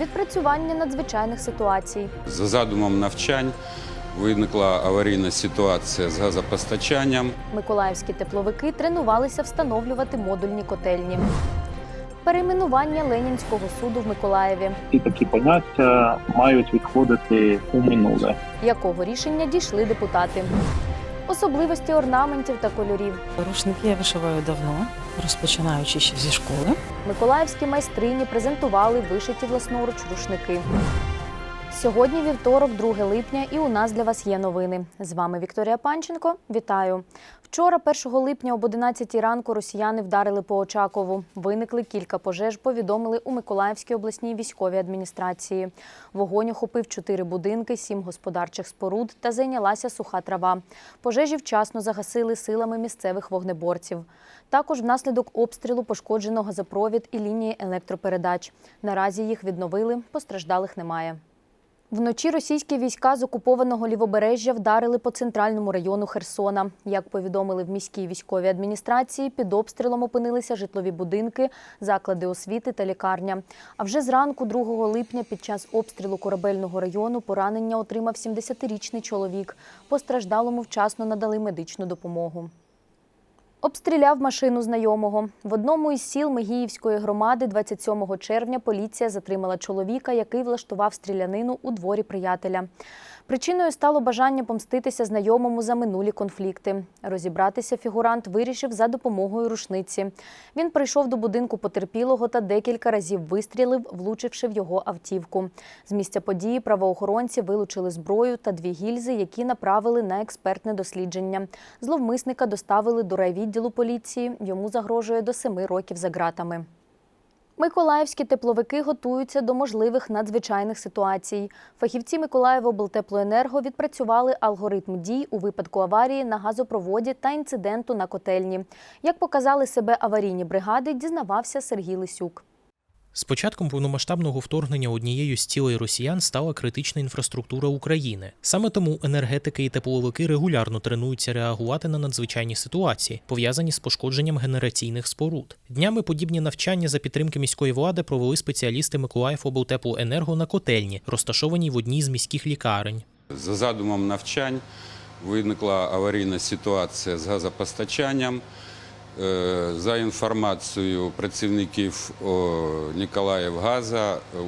Відпрацювання надзвичайних ситуацій, За задумом навчань виникла аварійна ситуація з газопостачанням. Миколаївські тепловики тренувалися встановлювати модульні котельні. Перейменування Ленінського суду в Миколаєві, ці такі поняття мають відходити у минуле. якого рішення дійшли депутати. Особливості орнаментів та кольорів. Рушники я вишиваю давно, розпочинаючи ще зі школи. Миколаївські майстрині презентували вишиті власноруч рушники. Сьогодні вівторок, 2 липня, і у нас для вас є новини. З вами Вікторія Панченко. Вітаю. Вчора, 1 липня, об 11 ранку, росіяни вдарили по Очакову. Виникли кілька пожеж, повідомили у Миколаївській обласній військовій адміністрації. Вогонь охопив чотири будинки, сім господарчих споруд та зайнялася суха трава. Пожежі вчасно загасили силами місцевих вогнеборців. Також внаслідок обстрілу пошкоджено газопровід і лінії електропередач. Наразі їх відновили, постраждалих немає. Вночі російські війська з окупованого лівобережжя вдарили по центральному району Херсона. Як повідомили в міській військовій адміністрації, під обстрілом опинилися житлові будинки, заклади освіти та лікарня. А вже зранку, 2 липня, під час обстрілу корабельного району поранення отримав 70-річний чоловік. Постраждалому вчасно надали медичну допомогу. Обстріляв машину знайомого. В одному із сіл Мегіївської громади 27 червня поліція затримала чоловіка, який влаштував стрілянину у дворі приятеля. Причиною стало бажання помститися знайомому за минулі конфлікти. Розібратися фігурант вирішив за допомогою рушниці. Він прийшов до будинку потерпілого та декілька разів вистрілив, влучивши в його автівку. З місця події правоохоронці вилучили зброю та дві гільзи, які направили на експертне дослідження. Зловмисника доставили до райвідділу поліції. Йому загрожує до семи років за ґратами. Миколаївські тепловики готуються до можливих надзвичайних ситуацій. Фахівці Миколаївоблтеплоенерго відпрацювали алгоритм дій у випадку аварії на газопроводі та інциденту на котельні. Як показали себе аварійні бригади, дізнавався Сергій Лисюк. З початком повномасштабного вторгнення однією з цілей росіян стала критична інфраструктура України. Саме тому енергетики і тепловики регулярно тренуються реагувати на надзвичайні ситуації, пов'язані з пошкодженням генераційних споруд. Днями подібні навчання за підтримки міської влади провели спеціалісти Миколаївоблтеплоенерго на котельні, розташованій в одній з міських лікарень. За задумом навчань виникла аварійна ситуація з газопостачанням. Е, За інформацією працівників е,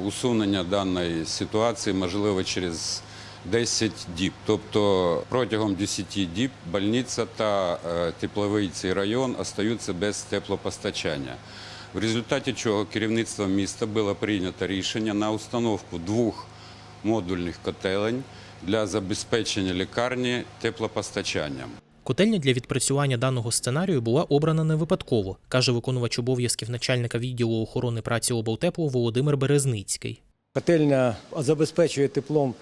усунення даної ситуації можливо через 10 діб. Тобто протягом 10 діб больниця та е, тепловий цей район остаються без теплопостачання. В результаті чого керівництвом міста було прийнято рішення на установку двох модульних котелень для забезпечення лікарні теплопостачанням. Котельня для відпрацювання даного сценарію була обрана не випадково, каже виконувач обов'язків начальника відділу охорони праці облтеплу Володимир Березницький. Котельня забезпечує теплом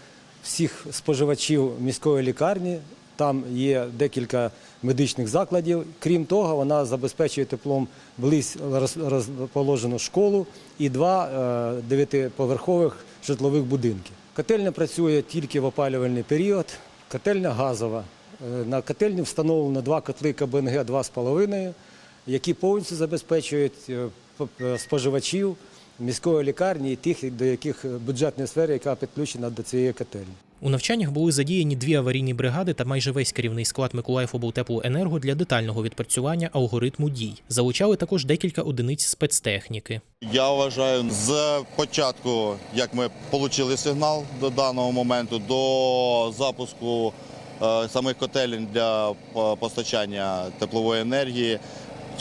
всіх споживачів міської лікарні. Там є декілька медичних закладів. Крім того, вона забезпечує теплом близь розположену школу і два е, дев'ятиповерхових житлових будинки. Котельня працює тільки в опалювальний період. Котельня газова. Е, На котельні встановлено два котли КБНГ 2,5, які повністю забезпечують е, споживачів міської лікарні і тих, до яких бюджетної сфери, яка підключена до цієї котельні. У навчаннях були задіяні дві аварійні бригади та майже весь керівний склад Миколаївоблтеплоенерго для детального відпрацювання алгоритму дій. Залучали також декілька одиниць спецтехніки. Я вважаю, з початку, як ми отримали сигнал до даного моменту, до запуску е, самих котелень для постачання теплової енергії.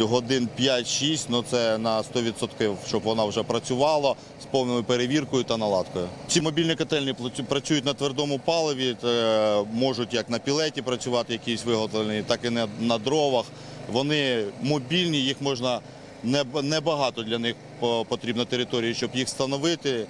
Годин 5-6, ну це на 100%, щоб вона вже працювала з повною перевіркою та наладкою. Ці мобільні котельні працюють на твердому паливі, е, можуть як на пілеті працювати, якісь виготовлені, так і на, дровах. Вони мобільні, їх можна не- небагато для них потрібно території, щоб їх встановити.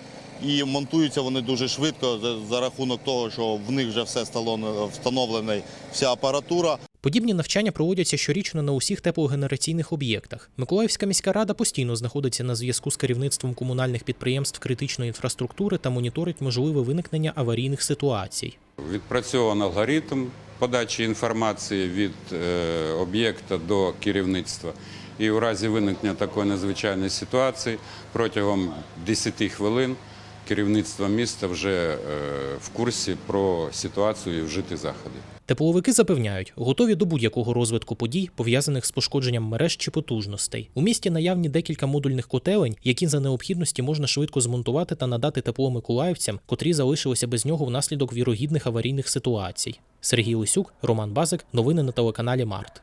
І монтуються вони дуже швидко за, за рахунок того, що в них вже все стало встановлена вся апаратура. Подібні навчання проводяться щорічно на усіх теплогенераційних об'єктах. Миколаївська міська рада постійно знаходиться на зв'язку з керівництвом комунальних підприємств критичної інфраструктури та моніторить можливе виникнення аварійних ситуацій. Відпрацьований алгоритм подачі інформації від е, об'єкта до керівництва. І у разі виникнення такої надзвичайної ситуації протягом 10 хвилин керівництво міста вже е, в курсі про ситуацію і вжити заходи. Тепловики запевняють, готові до будь-якого розвитку подій, пов'язаних з пошкодженням мереж чи потужностей. У місті наявні декілька модульних котелень, які за необхідності можна швидко змонтувати та надати тепло миколаївцям, котрі залишилися без нього внаслідок вірогідних аварійних ситуацій. Сергій Лисюк, Роман Базик. Новини на телеканалі Март.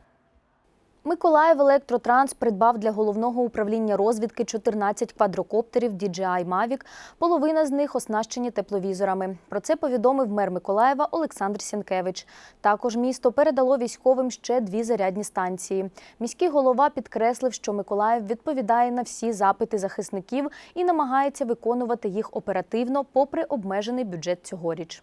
Миколаїв Електротранс придбав для головного управління розвідки 14 квадрокоптерів DJI Mavic. Половина з них оснащені тепловізорами. Про це повідомив мер Миколаєва Олександр Сінкевич. Також місто передало військовим ще дві зарядні станції. Міський голова підкреслив, що Миколаїв відповідає на всі запити захисників і намагається виконувати їх оперативно, попри обмежений бюджет цьогоріч.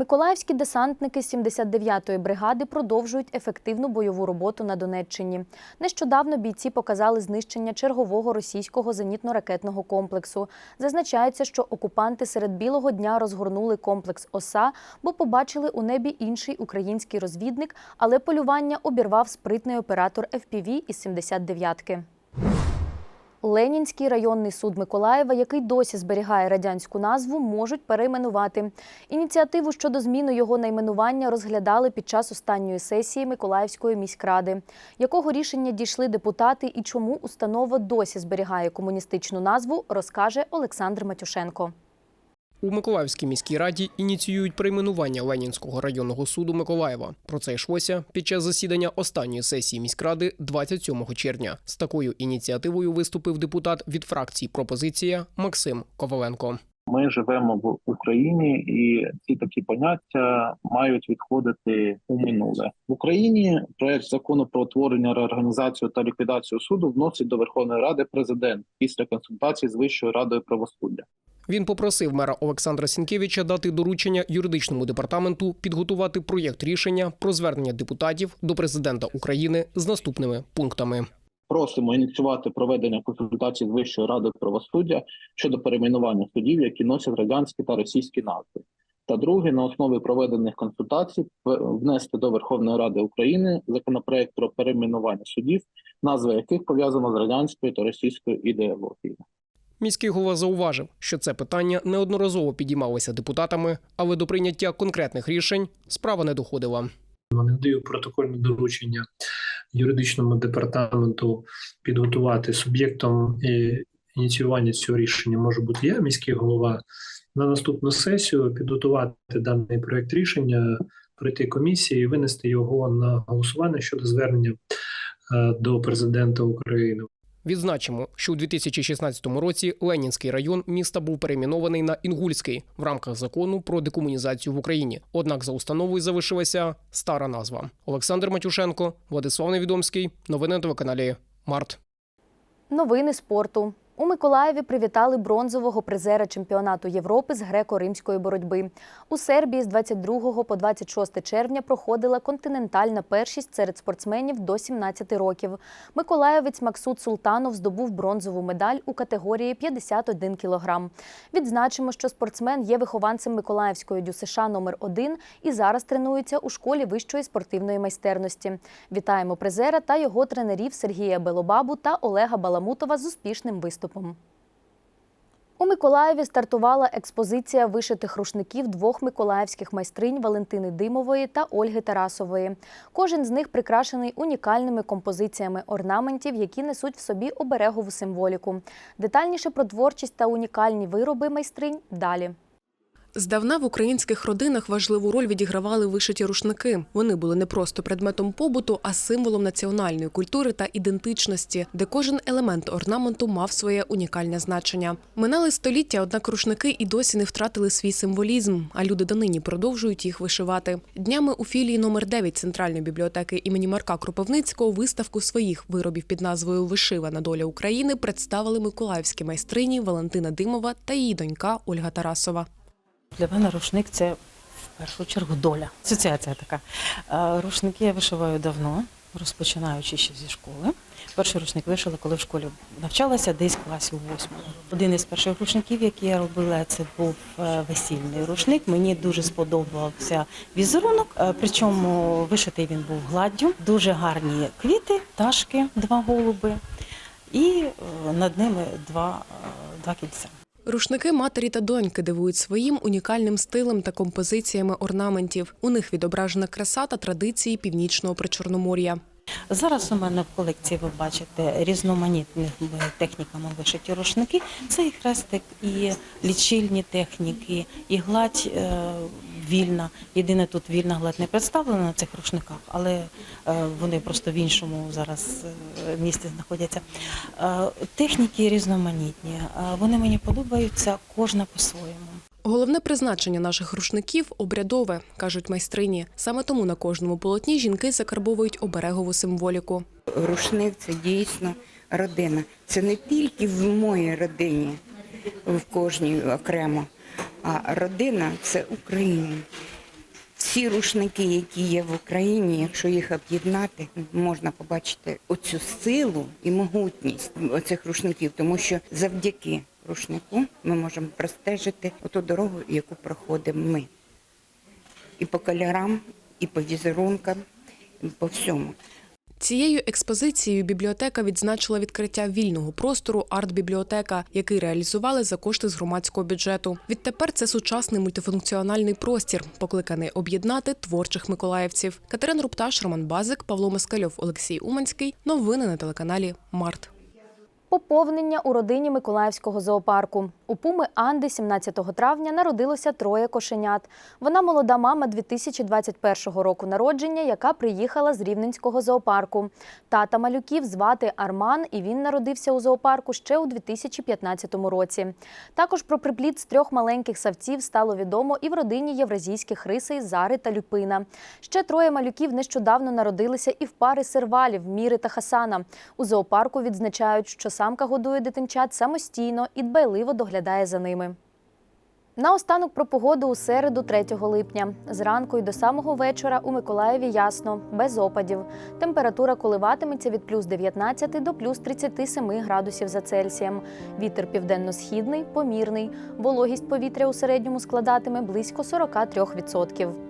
Миколаївські десантники 79-ї бригади продовжують ефективну бойову роботу на Донеччині. Нещодавно бійці показали знищення чергового російського зенітно-ракетного комплексу. Зазначається, що окупанти серед білого дня розгорнули комплекс ОСА, бо побачили у небі інший український розвідник, але полювання обірвав спритний оператор FPV із 79-ки. Ленінський районний суд Миколаєва, який досі зберігає радянську назву, можуть перейменувати. Ініціативу щодо зміни його найменування розглядали під час останньої сесії Миколаївської міськради. Якого рішення дійшли депутати і чому установа досі зберігає комуністичну назву, розкаже Олександр Матюшенко. У Миколаївській міській раді ініціюють перейменування Ленінського районного суду Миколаєва. Про це йшлося під час засідання останньої сесії міськради 27 червня. З такою ініціативою виступив депутат від фракції Пропозиція Максим Коваленко. Ми живемо в Україні, і ці такі поняття мають відходити у минуле в Україні. Проект закону про утворення, реорганізацію та ліквідацію суду вносить до Верховної Ради президент після консультацій з Вищою радою правосуддя. Він попросив мера Олександра Сінкевича дати доручення юридичному департаменту підготувати проєкт рішення про звернення депутатів до президента України з наступними пунктами. Просимо ініціювати проведення консультацій з Вищою радою правосуддя щодо перейменування судів, які носять радянські та російські назви. Та друге, на основі проведених консультацій внести до Верховної Ради України законопроект про перейменування судів, назва яких пов'язана з радянською та російською ідеологією. Міський голова зауважив, що це питання неодноразово підіймалося депутатами, але до прийняття конкретних рішень справа не доходила. Вони дають протокольне доручення юридичному департаменту підготувати суб'єктом е, ініціювання цього рішення може бути я, міський голова, на наступну сесію підготувати даний проект рішення, пройти комісії і винести його на голосування щодо звернення е, до президента України. Відзначимо, що у 2016 році Ленінський район міста був перейменований на Інгульський в рамках закону про декомунізацію в Україні. Однак за установою залишилася стара назва. Олександр Матюшенко, Владислав Невідомський. Новини на телеканалі Март. Новини спорту. У Миколаєві привітали бронзового призера чемпіонату Європи з греко-римської боротьби. У Сербії з 22 по 26 червня проходила континентальна першість серед спортсменів до 17 років. Миколаєвець Максут Султанов здобув бронзову медаль у категорії 51 кілограм. Відзначимо, що спортсмен є вихованцем Миколаївської ДЮСШ номер 1 і зараз тренується у школі вищої спортивної майстерності. Вітаємо призера та його тренерів Сергія Белобабу та Олега Баламутова з успішним виступом. У Миколаєві стартувала експозиція вишитих рушників двох миколаївських майстринь Валентини Димової та Ольги Тарасової. Кожен з них прикрашений унікальними композиціями орнаментів, які несуть в собі оберегову символіку. Детальніше про творчість та унікальні вироби майстринь далі. Здавна в українських родинах важливу роль відігравали вишиті рушники. Вони були не просто предметом побуту, а символом національної культури та ідентичності, де кожен елемент орнаменту мав своє унікальне значення. Минали століття, однак рушники і досі не втратили свій символізм, а люди донині продовжують їх вишивати. Днями у філії номер 9 Центральної бібліотеки імені Марка Кропивницького виставку своїх виробів під назвою Вишивана доля України представили миколаївські майстрині Валентина Димова та її донька Ольга Тарасова. Для мене рушник це в першу чергу доля. Асоціація така. Е, Рушники я вишиваю давно, розпочинаючи ще зі школи. Перший рушник вишила, коли в школі навчалася, десь в класі у восьмому. Один із перших рушників, які я робила, це був е, весільний рушник. Мені дуже сподобався візерунок, е, причому вишитий він був гладдю. Дуже гарні квіти, пташки, два голуби, і над ними два, два кільця. Рушники матері та доньки дивують своїм унікальним стилем та композиціями орнаментів. У них відображена краса та традиції північного причорномор'я. Зараз у мене в колекції ви бачите різноманітними техніками вишиті рушники. Це і хрестик, і лічильні техніки, і гладь е, вільна. Єдине тут вільна гладь не представлена на цих рушниках, але е, вони просто в іншому зараз е, місці знаходяться. Е, техніки різноманітні. Вони мені подобаються, кожна по-своєму. Головне призначення наших рушників обрядове, кажуть майстрині. Саме тому на кожному полотні жінки закарбовують оберегову символіку. Рушник це дійсно родина. Це не тільки в моїй родині, в кожній окремо, а родина це Україна. Всі рушники, які є в Україні, якщо їх об'єднати, можна побачити оцю силу і могутність оцих рушників, тому що завдяки рушнику ми можемо простежити оту дорогу, яку проходимо ми. І по кольорам, і по візерункам, і по всьому. Цією експозицією бібліотека відзначила відкриття вільного простору арт-бібліотека, який реалізували за кошти з громадського бюджету. Відтепер це сучасний мультифункціональний простір, покликаний об'єднати творчих миколаївців. Катерина Рупташ, Роман Базик, Павло Москальов, Олексій Уманський. Новини на телеканалі Март. Поповнення у родині Миколаївського зоопарку. У пуми Анди 17 травня народилося троє кошенят. Вона молода мама 2021 року народження, яка приїхала з Рівненського зоопарку. Тата малюків звати Арман, і він народився у зоопарку ще у 2015 році. Також про припліт з трьох маленьких савців стало відомо і в родині євразійських рисей Зари та Люпина. Ще троє малюків нещодавно народилися і в пари сервалів Міри та Хасана. У зоопарку відзначають, що самка годує дитинчат самостійно і дбайливо доглядає за ними. Наостанок про погоду у середу 3 липня. Зранку і до самого вечора у Миколаєві ясно, без опадів. Температура коливатиметься від плюс 19 до плюс 37 градусів за Цельсієм. Вітер південно-східний, помірний. Вологість повітря у середньому складатиме близько 43%.